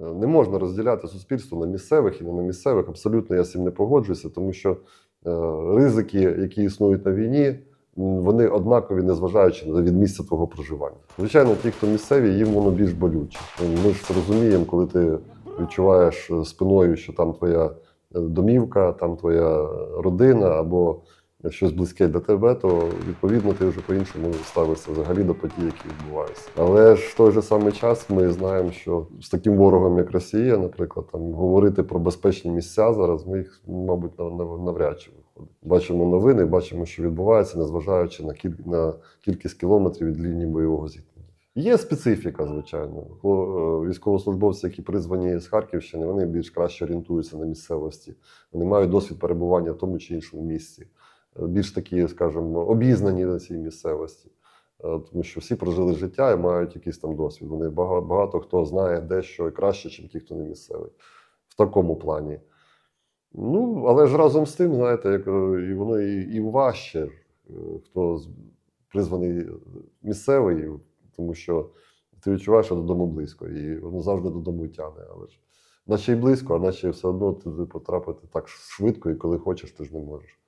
Не можна розділяти суспільство на місцевих і не на місцевих. Абсолютно я з цим не погоджуюся, тому що е, ризики, які існують на війні, вони однакові, незважаючи на від місця твого проживання. Звичайно, ті, хто місцеві, їм воно більш болюче. Ми ж розуміємо, коли ти відчуваєш спиною, що там твоя е, домівка, там твоя родина або щось близьке для тебе, то відповідно ти вже по-іншому ставишся взагалі до подій, які відбуваються. Але ж в той же самий час ми знаємо, що з таким ворогом, як Росія, наприклад, там говорити про безпечні місця зараз, ми їх, мабуть, нав- нав- навряд чи виходить. Бачимо новини, бачимо, що відбувається, незважаючи на кіль... на кількість кілометрів від лінії бойового зіткнення. Є специфіка, звичайно. Е, Військовослужбовці, які призвані з Харківщини, вони більш краще орієнтуються на місцевості. Вони мають досвід перебування в тому чи іншому місці. Більш такі, скажімо, обізнані на цій місцевості. Е, Тому що всі прожили життя і мають якийсь там досвід. Вони багато, багато хто знає дещо і краще, ніж ті, хто не місцевий. В такому плані. Ну, але ж разом з тим, знаєте, як е, і воно і, і важче, е, хто призваний місцевий, тому що ти відчуваєш, що додому близько, і воно завжди додому тягне. Але ж наче й близько, а наче все одно туди потрапити так швидко, і коли хочеш, ти ж не можеш.